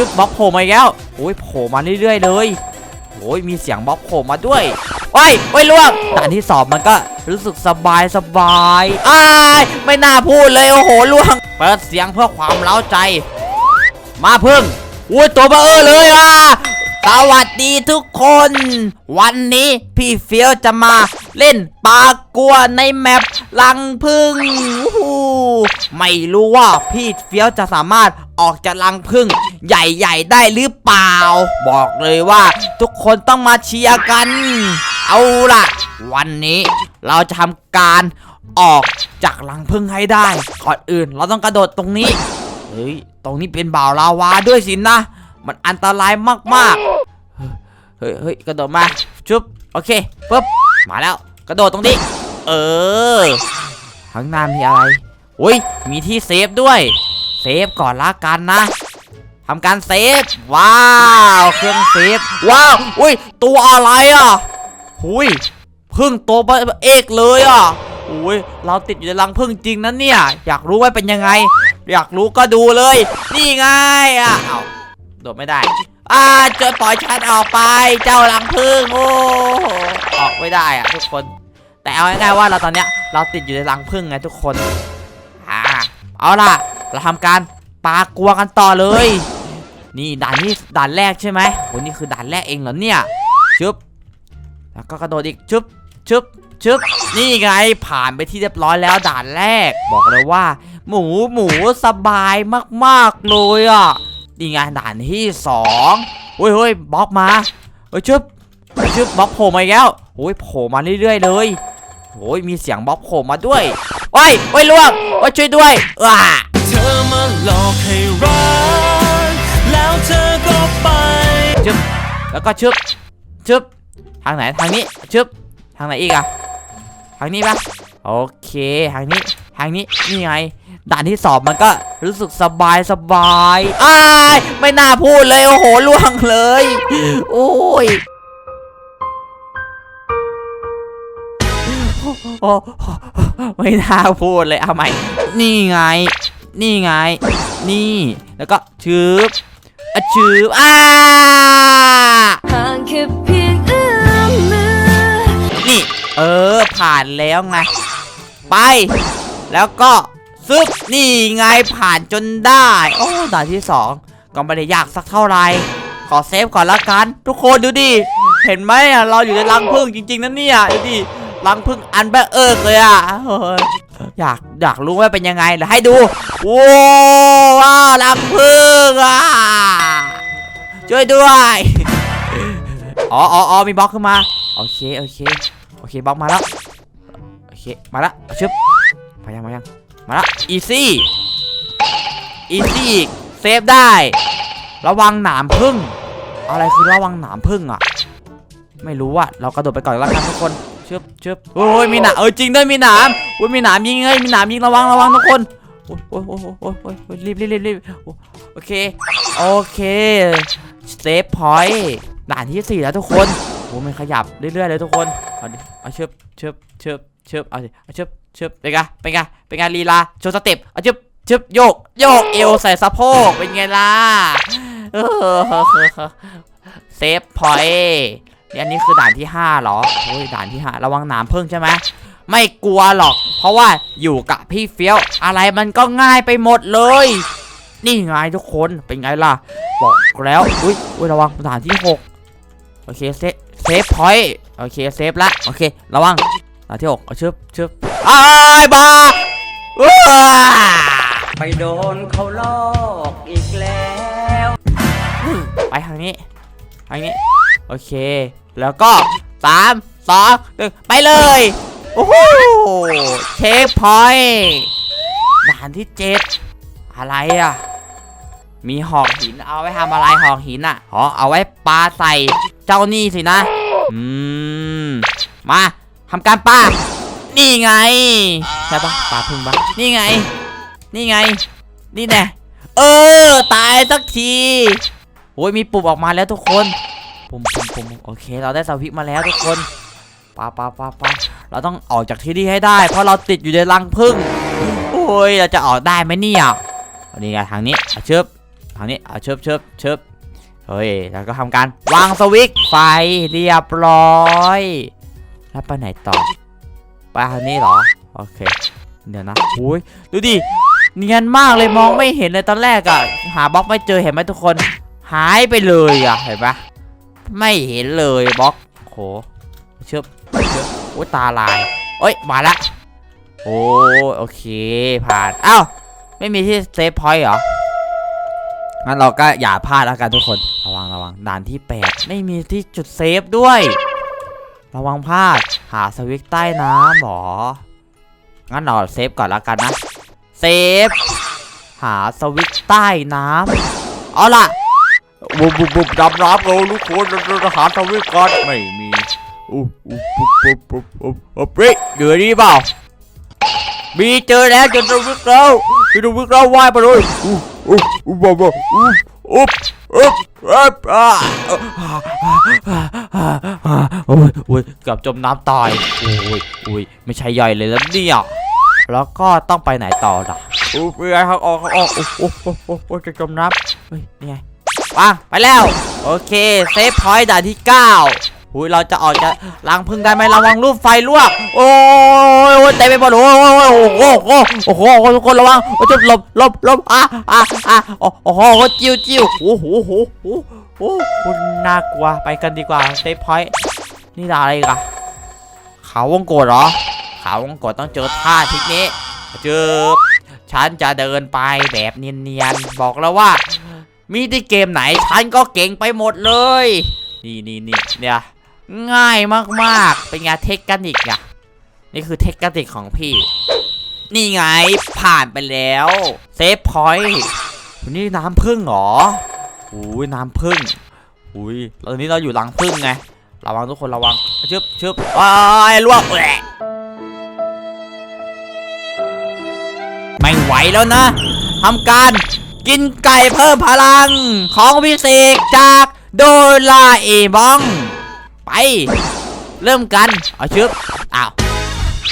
ชื่อบล็อกโผล่มาอีกแล้วโอ้ยโผล่มาเรื่อยๆเลยโอ้ยมีเสียงบล็อกโผล่มาด้วยโอ้ยโอ้ยล่วงด่านที่สอบมันก็รู้สึกสบายสบายอ้ายไม่น่าพูดเลยโอ้โหล่วงเปิดเสียงเพื่อความเล้าใจ มาพึ่งอุ้ยตัวเบอร์เลยอะ สวัสดีทุกคน วันนี้พี่เฟียวจะมาเล่นปากัวในแมปลังพึ่งไม่รู้ว่าพี่เฟียวจะสามารถออกจากลังพึ่งใหญ่ๆได้หรือเปล่า บอกเลยว่าทุกคนต้องมาเชียร์กัน เอาล่ะ วันนี้เราจะทำการออกจากลังพึ่งให้ได้ก่อนอื่นเราต้องกระโดดตรงนี้เฮ้ยตรงนี้เป็นบ่าวลาวาด้วยสินะมันอันตรายมากๆ เฮ้ยเฮ้ยกระโดดมาชุบโอเคปุ๊บมาแล้วกระโดดตรงนี้ เออข้างหน้ามีอะไรอุ้ยมีที่เซฟด้วย เซฟก่อนละกันนะทำการเซฟ ว้าว เครื่องเซฟ ว้าว อุ้ย ตัวอะไรอะหุยพึ่งตัวเบอเอกเลยอะอุ้ย เราติดอยู่ในรังพึ่งจริงนะเนี่ย อยากรู้ว่าเป็นยังไง อยากรู้ก็ดูเลย นี่ไงอะเอาโดดไม่ได้ อ่าจอปล่อยฉันออกไป เจ้ารังพึ่งโอ้โหออกไม่ได้อะทุกคน แต่เอาง่ายๆว่าเราตอนเนี้ย เราติดอยู่ในรังพึ่งไงทุกคนอ่าเอาล่ะ เราทำการปากลัวกันต่อเลย นี่ด่านนี้ด่านแรกใช่ไหมโหนี่คือด่านแรกเองเหรอเนี่ยชึบแล้วก็กระโดดอีกชึบชึบชึบนี่ไงผ่านไปที่เรียบร้อยแล้วด่านแรก บอกเลยว่า หมูหมูสบายมากๆเลยอะ นี่ไงด่านที่สองเฮ้ยเฮ้ยบล็อกมาเฮ้ยชึบชึบบล็อกโผล่มาอีกแล้วโอ้ยโผล่มาเรื่อยๆเลยโอ้ยมีเสียงบล็อกโผล่มาด้วยโอ้ยโอ้ยล่วงโอ้ยช่วยด้วยว้าเธอมาหลอกให้รักแล้วเธอก็ไปชึบแล้วก็ชึบชึบทางไหนทางนี้ชึบทางไหนอีกอะทางนี้ปะโอเคทางนี้ทางนี้นี่ไง ด่านที่สอบมันก็รู้สึกสบายสบายอ้ายไม่น่าพูดเลยโอ้โหล่วงเลย โอ้ยโอ้ไม่น่าพูดเลยเอาใหม่ นี่ไง นี่ไง นี่ แล้วก็ชืบอะชืบอ้าห่างแค่เพียงเอื้อมมือนี่ เออ ผ่านแล้วไง ไป แล้วก็ ซึบนี่ไงผ่านจนได้ โอ้ด่านที่สองก็ไม่ได้ยากสักเท่าไหร่ขอเซฟก่อนละกัน ทุกคนดูดิ เห็นไหมเราอยู่ในรังผึ้งจริง ๆนั่นเนี่ยดูดิรังผึ้งอันแบเอิกเลยอะอยากอยากรู้ว่าเป็นยังไงเดี๋ยวให้ดูว้าวรังผึ้งอะช่วยด้วยอ๋ออ๋อมีบล็อกขึ้นมาโอเคโอเคโอเคบล็อกมาแล้วโอเคมาแล้วชึบมายังมายัง มาล้วอีซี่อีซี่เซฟได้ ระวังหนามพึ่ง อะไรคือระวังหนามพึ่งอะไม่รู้อะเรากระโดดไปก่อนแล้วกันทุกคนชึบชึบโอ้ยมีหนามเออจริงด้วยมีหนามโอ้ยมีหนามยิงเอ้ยมีหนามยิงระวังระวังทุกคนโอ้ยโอ้ยโอ้ยโอ้ยโอ้ยรีบรีบรีบรีบโอเคโอเคเซฟพอยต์ด่านที่สี่แล้วทุกคนโอ้มันขยับเรื่อยๆเลยทุกคนเอาดิเอาเชิบเชิบเชิบเชิบเอาดิเอาเชิบ ชิบเป็นไงเป็นไงเป็นไงลีลาโชว์สเต็ปเอาเชิบเชิบโยกโยกเอวใส่สะโพกเป็นไงล่ะเซฟพอยต์นี่อันนี้คือด่านที่ห้าเหรอโอ้ยด่านที่ห้าระวังหนามพึ่งใช่ไหมไม่กลัวหรอก เพราะว่าอยู่กับพี่เฟี้ยว อะไรมันก็ง่ายไปหมดเลย นี่ไงทุกคนเป็นไงล่ะ บอกแล้วอุ้ยอุ้ยระวังด่านที่หกโอเคเซฟเซฟพอยต์โอเคเซฟละโอเค ระวัง ด่านที่หกเอาชึบชึบอ้ายบาว้าไปโดนเขาลอกอีกแล้ว ไปทางนี้ทางนี้ โอเค แล้วก็สามสองหนึ่งไปเลย โอ้โหเช็คพอยต์ด่านที่เจ็ดอะไรอะ มีหอกหินเอาไว้ทำอะไรหอกหินอะอ๋อเอาไว้ปาใส่เจ้านี่สินะ อืม มา ทำการปานี่ไงใช่ปะปาพึ่งปะนี่ไง นี่ไง นี่แน่เออ ตายสักทีโอ้ยมีปุ่มออกมาแล้วทุกคน ปุ่มปุ่มปุ่มโอเค เราได้สวิตช์มาแล้วทุกคนปาปาปาปาเราต้องออกจากที่นี่ให้ได้ เพราะเราติดอยู่ในรังผึ้งโอ้ยเราจะออกได้ไหมเนี่ยนี่ไงทางนี้เอาชึบทางนี้เอาเชิบเชิบเชิบเฮ้ยแล้วก็ทำการวางสวิตช์ไฟเรียบร้อย แล้วไปไหนต่อไปทางนี้เหรอ โอเค เดี๋ยวนะโอ้ยดูดิ เนียนมากเลยมองไม่เห็นเลยตอนแรกอะหาบล็อกไม่เจอเห็นไหมทุกคน หายไปเลยอะเห็นปะไม่เห็นเลยบล็อกโหเชิบเชิบโอ้ยตาลายเอ้ยมาละโอ้โอเคผ่านอ้าวไม่มีที่เซฟพอยต์เหรองั้นเราก็อย่าพลาดแล้วกันทุกคน ระวังระวังด่านที่แปดไม่มีที่จุดเซฟด้วย ระวังพลาด หาสวิตช์ใต้น้ำหรอ งั้นเราเซฟก่อนแล้วกันนะ เซฟ หาสวิตช์ใต้น้ำเอาล่ะ บุบบุบบุบดำน้ำเราลูกคนเราหาสวิตช์ก่อนไม่มีอู้อู้ปุ๊บปุ๊บปุ๊บปุ๊บปุ๊บเฮ้ยเดี๋ยวนี้เปล่ามีเจอแล้วเจอสวิตช์แล้วเจอสวิตช์แล้วว่ายไปเลยอู้อู้อู้บ้าบ้าอู้อุ๊บอุ๊บอุ๊บ โอ้ยโอ้ยเกือบจมน้ำตายโอ้ยโอ้ยไม่ใช่ย่อยเลยแล้วเนี่ยแล้วก็ต้องไปไหนต่อล่ะโอ้ยทางออกทาออกโอ้โหโอ้โหโอ้จะจมน้ำเฮ้ยนี่ไงวางไปแล้ว โอเค เซฟพอยต์ด่านที่ 9 หุยเราจะออกจะล้างพึ่งได้ไหมระวังรูปไฟลวก โอ้ยโอ้ยเต็มไปหมดโอ้ยโอ้ยโอ้โหโอ้โหโอ้โหทุกคนระวังโอ้ยจะหลบหลบหลบอะอะอะโอ้โหจิ้วจิ้วโอ้โหโอ้โหโอ้โหคุณน่ากลัวไปกันดีกว่าเซฟพอยต์นี่ดาอะไรกันเขาวงกดเหรอขาวงกดต้องเจอท่าทิกนี้ เจอฉันจะเดินไปแบบเนียนๆบอกแล้วว่ามีที่เกมไหนฉันก็เก่งไปหมดเลย นี่นี่นี่เนี่ย ง่ายมากๆ เป็นไงเทคนิคไงนี่คือเทคนิคของพี่ นี่ไงผ่านไปแล้วเซฟพอยต์นี่น้ำพึ่งเหรออุ้ยน้ำพึ่งอุ้ยตอนนี้เราอยู่รังพึ่งไงระวังทุกคนระวังชึบชึบว้ายลวกแหละไม่ไหวแล้วนะทำการกินไก่เพิ่มพลังของพิเศษจากโดราเอมอง ไป เริ่มกัน เอาชึบอ้าว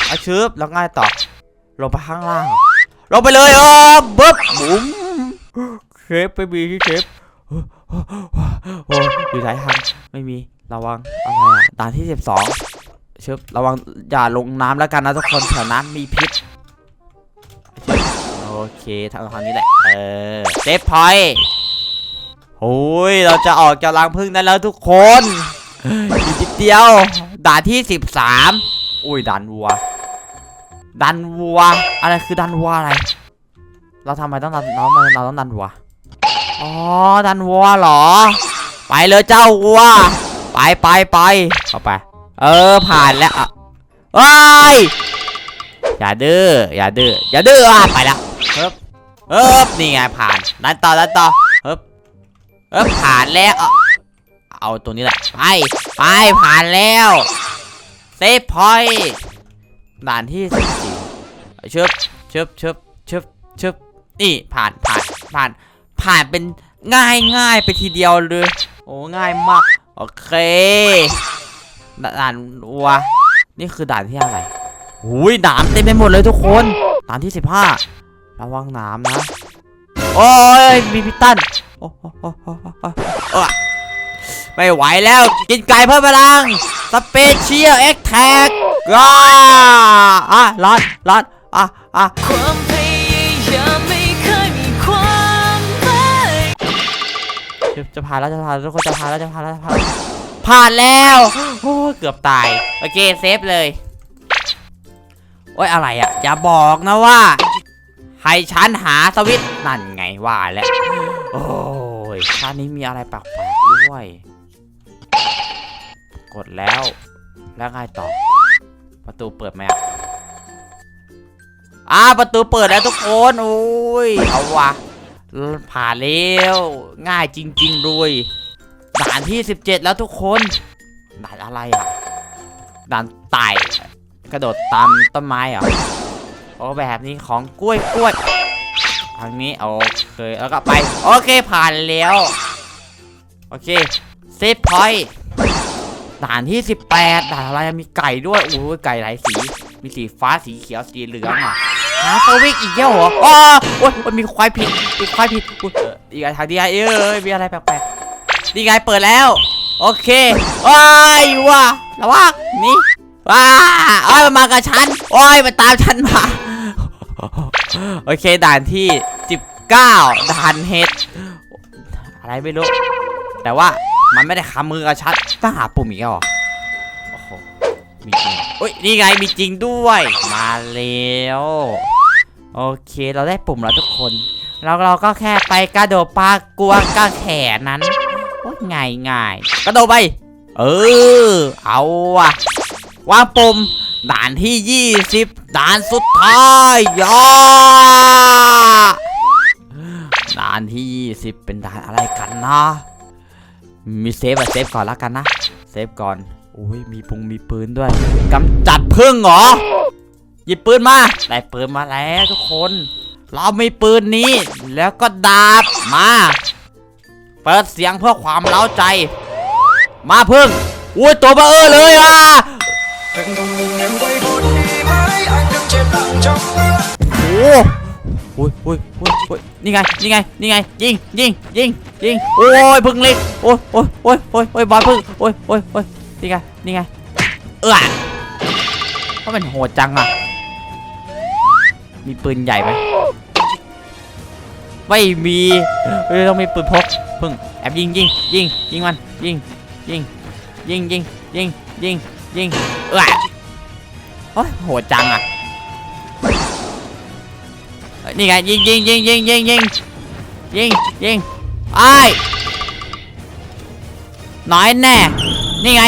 เอาชึบแล้วง่ายต่อ ลงไปข้างล่าง ลงไปเลยเออบึ๊บบุ๋มเชฟไปมีที่เชฟโอ้ยอยู่ไหนทางไม่มีระวังอะไรอะด่านที่12ชึบระวังอย่าลงน้ำแล้วกันนะทุกคนแถวนั้นมีพิษโอเคทางทางนี้แหละเออเซฟพอยโอ้ยเราจะออกจากรังพึ่งได้แล้วทุกคน อีกนิดเดียว ด่านที่13อุ้ยดันวัว ดันวัว อะไรคือดันวัวอะไร เราทำไมต้องดันเราทำไมเราต้องดันวัว อ๋อ ดันวัวเหรอ ไปเลยเจ้าวัว ไปไปไปเข้าไป เออ ผ่านแล้วอะเอ้ยอย่าดื้อ อย่าดื้อ อย่าดื้ออะไปแล้วเฮ้บเฮ้บนี่ไงผ่านดันต่อดันต่อเฮ้บเฮ้บผ่านแล้ว เอาตัวนี้แหละ ไป ไป ผ่านแล้วเซฟพอยต์ด่านที่สิบสี่ชึบชึบชึบชึบชึบนี่ผ่านผ่านผ่านผ่านเป็นง่ายง่ายไปทีเดียวเลยโอ้ง่ายมาก โอเคด่านวัวนี่คือด่านที่อะไรหุยหนามเต็มไปหมดเลยทุกคนหนามที่15ระวังหนามนะ โอ้ยมีพิตันโอ้โอ้โอ้โอ้ ไม่ไหวแล้ว กินไก่เพิ่มพลัง สเปเชียลเอ็กแท็กอ่าอะร้อนร้อนอะอะความพยายามไม่เคยมีความหมายจะจะผ่านแล้วจะผ่านแล้วทุกคนจะผ่านแล้วจะผ่านแล้วจะผ่านแล้วผ่านแล้วโอ้ยเกือบตาย โอเคเซฟเลย โอ้ยอะไรอะ อย่าบอกนะว่า ให้ฉันหาสวิตช์นั่นไงว่าแล้ว โอ้ยชาตินี้มีอะไรแปลกๆด้วย กดแล้ว แล้วไงต่อ ประตูเปิดไหมอะอ่าประตูเปิดแล้วทุกคนโอ้ยเอาวะผ่านแล้วง่ายจริงๆด้วยด่านที่ 17 แล้วทุกคนด่านอะไรอะด่านไต่กระโดดตามต้นไม้เหรอโอ้แบบนี้ของกล้วยกล้วยทางนี้โอเคแล้วก็ไป โอเคผ่านแล้ว โอเคเซฟพอยต์ ด่านที่ 18ด่านอะไรมีไก่ด้วยโอ้ยไก่หลายสี มีสีฟ้าสีเขียวสีเหลืองอะหาสวิกอีกแล้วเหรออ๋อโอ๊ยโอ๊ยมีควายผิดมีควายผิดอุ๊ยเอออีกไงทางดีไอเอ้ยมีอะไรแปลกๆดีไงเปิดแล้ว โอเคว้ายว่ะระวังนี่ว้าโอ้ยมันมากับฉันโอ้ยมันตามฉันมาโอเคด่านที่ 19 ด่านเห็ดอะไรไม่รู้ แต่ว่า มันไม่ได้คำมือกับฉันต้องหาปุ่มอีกแล้วเหรอโอ้โหมีจริงเอ้ยนี่ไงมีจริงด้วย มาแล้วโอเคเราได้ปุ่มแล้วทุกคนแล้วเราก็แค่ไปกระโดดปลากลัวกระแขนนั้นโอ้ยง่ายง่ายกระโดดไป เออ เอาว่ะวางปุ่มด่านที่ 20 ด่านสุดท้ายยาด่านที่ 20 เป็นด่านอะไรกันนะ มีเซฟอะเซฟก่อนแล้วกันนะ เซฟก่อนโอ้ยมีปุงมีปืนด้วยกำจัดพึ่งเหรอ หยิบปืนมาได้ปืนมาแล้วทุกคน เรามีปืนนี้ แล้วก็ดาบมา เปิดเสียงเพื่อความเล้าใจ มาพึ่งอุ้ยตัวเบอเออเลยอะโอ้โหโอ้ยโอ้ยโอ้ยโอ้ย นี่ไง นี่ไง นี่ไง ยิง ยิง ยิง ยิง โอ้ยพึ่งเล็ก โอ้ยโอ้ยโอ้ยโอ้ยโอ้ยบอลพึ่งโอ้ยโอ้ยโอ้ยนี่ไง นี่ไง เออเพราะมันโหดจังอะ มีปืนใหญ่ไหมไม่มีเฮ้ยต้องมีปืนพกพึ่งแอบยิงยิงยิงยิงมัน ยิง ยิง ยิงยิงยิงยิงยิงเออโอ้ยโหดจังอะ นี่ไงยิงยิงยิงยิงยิงยิงยิงยิงไอ้น้อยแน่ นี่ไง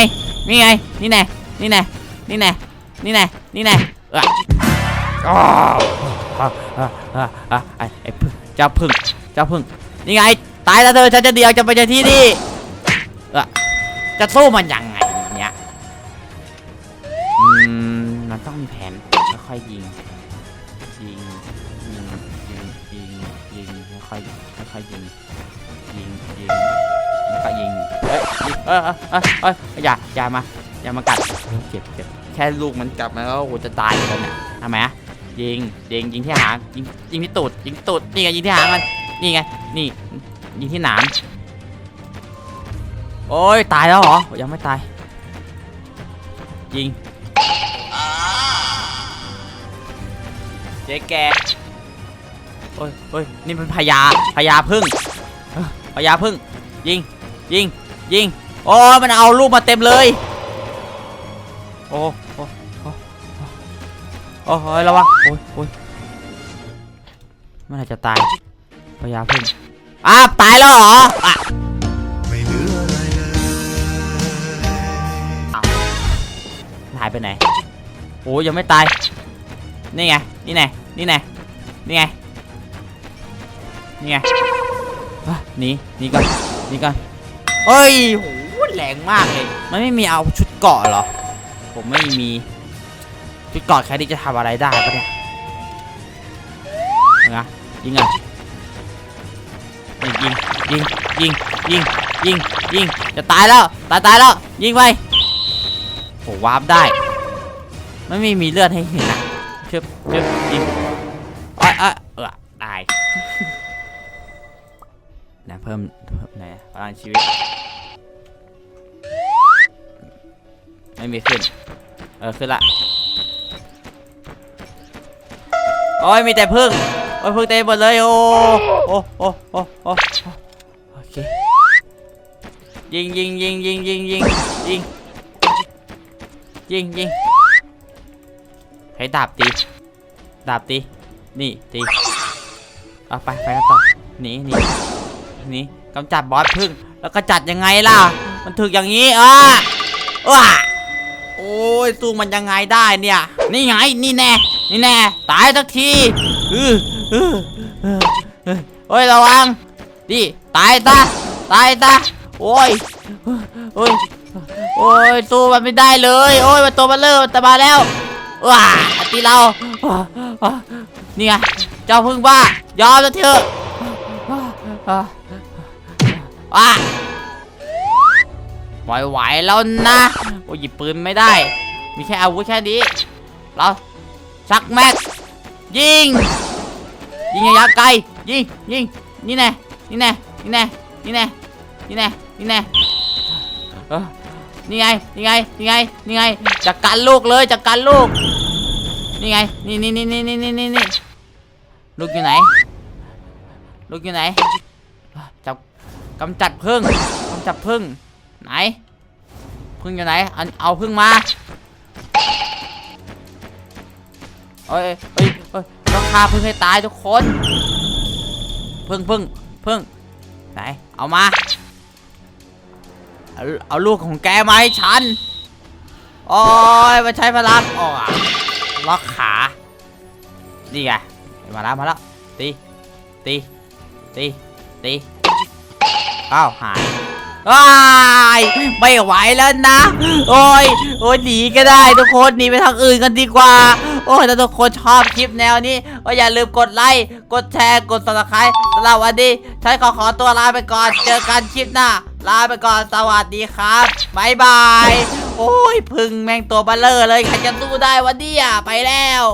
นี่ไง นี่แน่ นี่แน่ นี่แน่ นี่แน่ นี่แน่อ้าวไอ้พึ่งเจ้าพึ่งเจ้าพึ่ง นี่ไง ตายแล้วเธอฉันจะเดียวจะไปจากที่นี่จะสู้มันยังไงเนี่ย อืม มันต้องมีแผนค่อยๆยิง ค่อยค่อยยิงยิงยิงแล้วก็ยิงเอ้ยยิงเอ้ยเอ้ยเอ้ยอย่าอย่ามาอย่ามากัดเจ็บเจ็บแค่ลูกมันกลับมาแล้วโอ้โหจะตายแล้วเนี่ยทำไมอะยิงยิงยิงที่หางยิงยิงที่ตูดยิงตูดนี่ไงยิงที่หางมันนี่ไงนี่ยิงที่หนามโอ้ยตายแล้วเหรอยังไม่ตายยิงเจ๊แก โอ้ยโอ้ยนี่เป็นพญาพญาพึ่งพญาพึ่ง ยิง ยิง ยิง โอ้มันเอาลูกมาเต็มเลย โอ้โอ้โอ้โอ้โอ้ยระวังโอ้ยโอ้ยมื่อไหร่จะตายพญาพึ่งอ้าวตายแล้วเหรออะหายไปไหนโอ้ยยังไม่ตาย นี่ไง นี่ไง นี่ไง นี่ไง นี่ไงหนีหนีก่อนหนีก่อนเฮ้ยโหแรงมากเลย มันไม่มีเอาชุดเกาะเหรอ ผมไม่มีชุดเกาะแค่นี้จะทำอะไรได้ปะเนี่ยนะยิงอะยิงยิงยิงยิงยิงยิงจะตายแล้วตายตายแล้วยิงไปโหวาร์ปได้ ไม่มีมีเลือดให้เห็นนะชึบชึบยิงอ้อยอ้ พิ่มเพิ่มไหนพลังชีวิต ไม่มีขึ้น เออ ขึ้นละ โอ้ย มีแต่พึ่ง โอ้ยพึ่งเต็มหมดเลย โอ้โอ้โอ้โอ้โอ้โอเค ยิงยิงยิงยิงยิงยิงยิงยิงยิงให้ดาบตีดาบตีนี่ตีเอาไปไปกันต่อหนีหนี นี่กำจัดบอสพึ่งแล้วก็จัดยังไงล่ะ มันถึกอย่างนี้อะว้าโอ้ยสู้มันยังไงได้เนี่ย นี่ไงนี่แน่นี่แน่ตายสักทีอืออืออืออือโอ้ยระวังดิตายตาตายตาโอ้ยโอ้ยโอ้ยสู้มันไม่ได้เลย โอ้ยมันตัวมันเริ่มมันจะมาแล้วว้าตีเราอะนี่ไงเจ้าพึ่งบ้ายอมจะเถอะ ว้าไหวๆแล้วนะโอ้หยิบปืนไม่ได้ มีแค่อาวุธแค่นี้ เราชักแม็กยิง ยิงระยะไกล ยิงยิงนี่แน่นี่แน่นี่แน่นี่แน่นี่แน่นี่แน่นี่ไง นี่ไง นี่ไง นี่ไง จัดการลูกเลยจัดการลูก นี่ไง นี่นี่นี่นี่นี่นี่ลูกอยู่ไหน ลูกอยู่ไหน กำจัดพึ่งกำจัดพึ่งไหนพึ่งอยู่ไหนเอาเอาพึ่งมาเอ้ยเอ้ยเอ้ยต้องฆ่าพึ่งให้ตายทุกคนพึ่งพึ่งพึ่งไหนเอามาเอาเอาลูกของแกมาให้ฉันโอ้ยมาใช้พลังอ๋อล็อกขานี่ไงมาแล้วมาแล้วตีตีตีตี อ้าวหายว้ายไม่ไหวแล้วนะ โอ้ย โอ้ยหนีก็ได้ทุกคนหนีไปทางอื่นกันดีกว่า โอ้ยถ้าทุกคนชอบคลิปแนวนี้ก็อย่าลืมกดไลค์ กดแชร์ กด subscribe สำหรับวันนี้ฉันขอขอตัวลาไปก่อน เจอกันคลิปหน้า ลาไปก่อน สวัสดีครับบายบาย โอ้ย พึ่งแม่งตัวเบลเลอร์เลย ใครจะสู้ได้วันนี้อะไปแล้ว